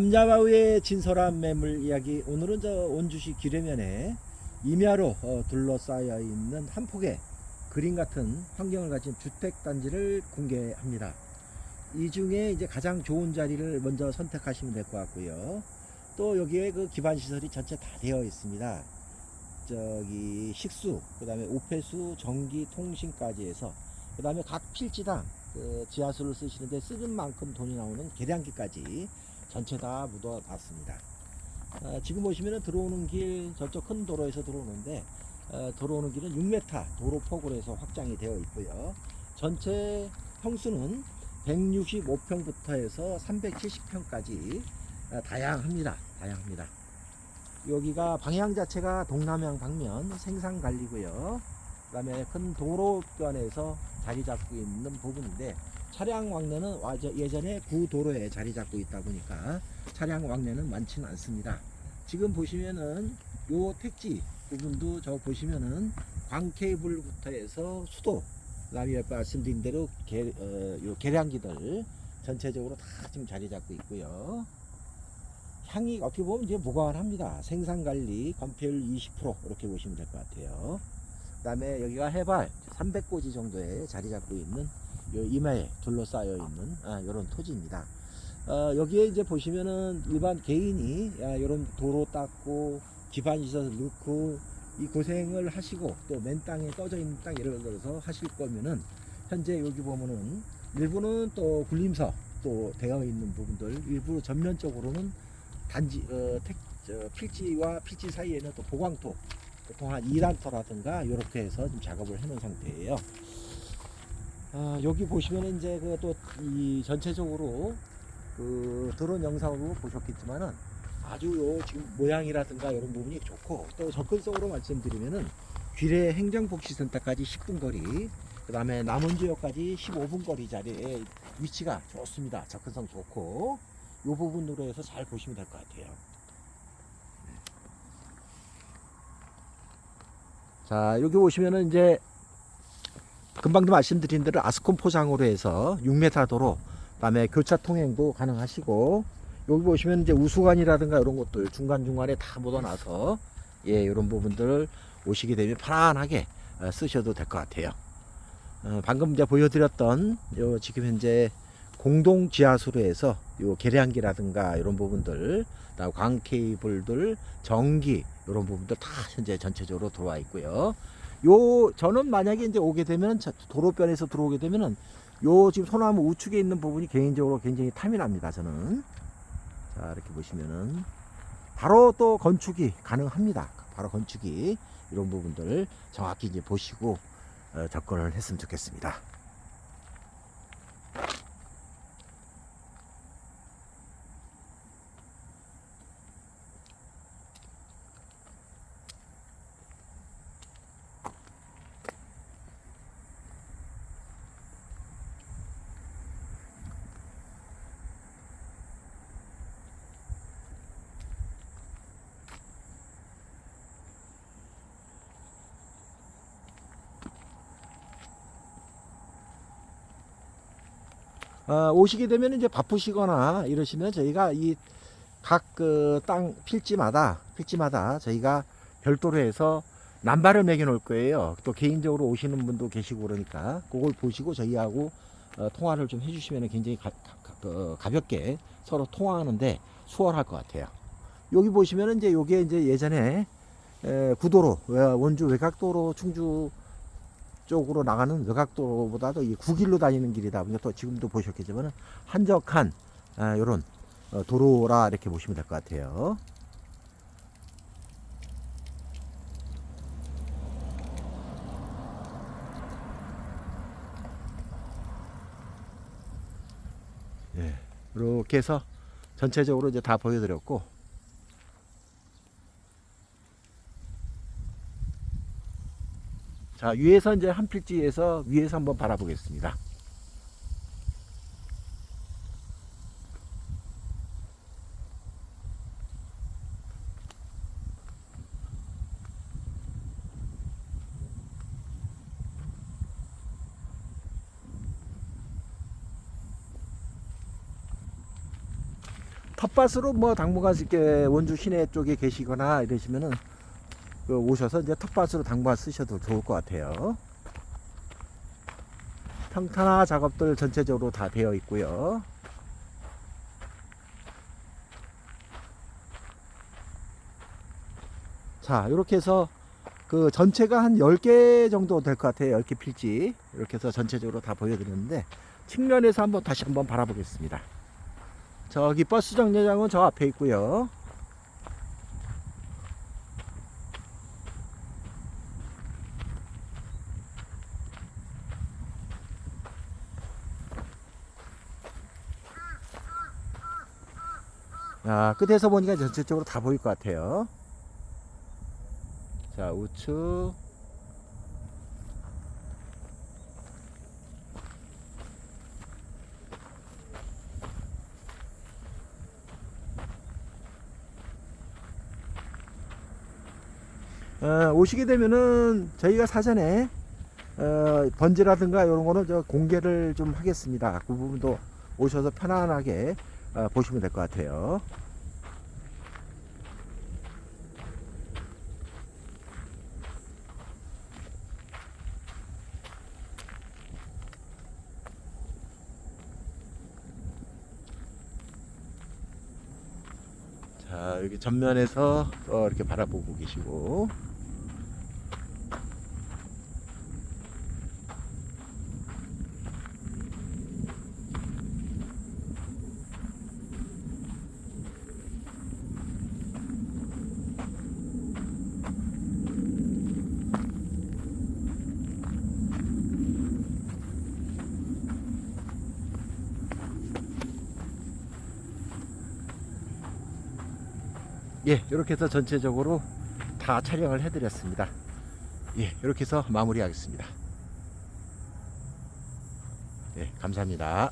감자바위의 진솔한 매물 이야기 오늘은 저 원주시 기뢰면에 임야로 어, 둘러싸여 있는 한 폭의 그림 같은 환경을 가진 주택 단지를 공개합니다. 이 중에 이제 가장 좋은 자리를 먼저 선택하시면 될 것 같고요. 또 여기에 그 기반 시설이 전체 다 되어 있습니다. 저기 식수, 그다음에 오폐수, 전기, 통신까지 해서 그다음에 각 필지당 그 지하수를 쓰시는데 쓰는 만큼 돈이 나오는 계량기까지 전체 다 묻어 놨습니다. 아, 지금 보시면은 들어오는 길 저쪽 큰 도로에서 들어오는데 어, 들어오는 길은 6m 도로 폭으로 해서 확장이 되어 있고요. 전체 평수는 165평부터 해서 370평까지 아, 다양합니다. 다양합니다. 여기가 방향 자체가 동남향 방면 생산 관리고요. 그다음에 큰 도로변에서 자리 잡고 있는 부분인데 차량 왕래는 예전에 구도로에 자리 잡고 있다 보니까 차량 왕래는 많지는 않습니다. 지금 보시면은 요 택지 부분도 저 보시면은 광 케이블부터 해서 수도 그다음에 말씀드린 대로 계, 어, 요 계량기들 전체적으로 다 지금 자리 잡고 있고요. 향이 어떻게 보면 이제 무관합니다. 생산 관리 건폐율 20% 이렇게 보시면 될 것 같아요. 그다음에 여기가 해발 300고지 정도에 자리 잡고 있는 요 이마에 둘러싸여 있는 아, 이런 토지입니다. 어, 여기에 이제 보시면은 일반 개인이 아, 이런 도로 닦고 기반 시설 넣고 이 고생을 하시고 또 맨 땅에 떠져 있는 땅 예를 들어서 하실 거면은 현재 여기 보면은 일부는 또 굴림서 또 되어 있는 부분들 일부 전면적으로는 단지 어, 택, 저, 필지와 필지 사이에는 또 보광토 보통 한 2단터라든가 이렇게 해서 좀 작업을 해놓은 상태예요. 아, 여기 보시면 이제 그 또 이 전체적으로 그 드론 영상으로 보셨겠지만은 아주 요 지금 모양이라든가 이런 부분이 좋고 또 접근성으로 말씀드리면은 귀래 행정복지센터까지 10분 거리 그 다음에 남원 지역까지 15분 거리 자리에 위치가 좋습니다. 접근성 좋고 요 부분으로 해서 잘 보시면 될 것 같아요. 자 여기 보시면은 이제 금방도 말씀드린 대로 아스콘 포장으로 해서 6m 도로 그다음에 교차 통행도 가능하시고 여기 보시면 이제 우수관이라든가 이런 것들 중간 중간에 다 묻어놔서 예 이런 부분들을 오시게 되면 편안하게 어, 쓰셔도 될 것 같아요. 어, 방금 이제 보여드렸던 요 지금 현재 공동 지하수로 해서 요 계량기라든가 이런 부분들, 광 케이블들, 전기 이런 부분들 다 현재 전체적으로 들어와 있고요. 요 저는 만약에 이제 오게 되면 저 도로변에서 들어오게 되면은 요 지금 소나무 우측에 있는 부분이 개인적으로 굉장히 탐이 납니다. 저는 자 이렇게 보시면은 바로 또 건축이 가능합니다. 바로 건축이 이런 부분들 정확히 이제 보시고 어, 접근을 했으면 좋겠습니다. 어, 오시게 되면 이제 바쁘시거나 이러시면 저희가 이 각그땅 필지마다 필지마다 저희가 별도로 해서 남발을 매겨 놓을 거예요. 또 개인적으로 오시는 분도 계시고 그러니까 그걸 보시고 저희하고 어, 통화를 좀 해주시면 굉장히 가, 볍게 서로 통화하는데 수월할 것 같아요. 여기 보시면은 이제 요게 이제 예전에 에, 구도로 왜- 원주 외곽도로 충주 쪽으로 나가는 외곽도로보다도 이 구길로 다니는 길이다 보니까 또 지금도 보셨겠지만 한적한 아, 이런 어, 도로라 이렇게 보시면 될 것 같아요. 예, 이렇게 해서 전체적으로 이제 다 보여드렸고 자 위에서 이제 한 필지에서 위에서 한번 바라보겠습니다. 텃밭으로 뭐 당분간 이렇게 원주 시내 쪽에 계시거나 이러시면은 그 오셔서 이제 텃밭으로 당분간 쓰셔도 좋을 것 같아요. 평탄화 작업들 전체적으로 다 되어 있고요. 자, 이렇게 해서 그 전체가 한 10개 정도 될 것 같아요. 10개 필지. 이렇게 해서 전체적으로 다 보여드렸는데 측면에서 한번 다시 한번 바라보겠습니다. 저기 버스 정류장은 저 앞에 있고요. 아, 끝에서 보니까 전체적으로 다 보일 것 같아요. 자, 우측. 어, 오시게 되면은 저희가 사전에 어, 번지라든가 이런 거는 저 공개를 좀 하겠습니다. 그 부분도 오셔서 편안하게 어, 보시면 될 것 같아요. 자, 여기 전면에서 어, 이렇게 바라보고 계시고. 예, 이렇게 해서 전체적으로 다 촬영을 해드렸습니다. 예, 이렇게 해서 마무리하겠습니다. 예, 감사합니다.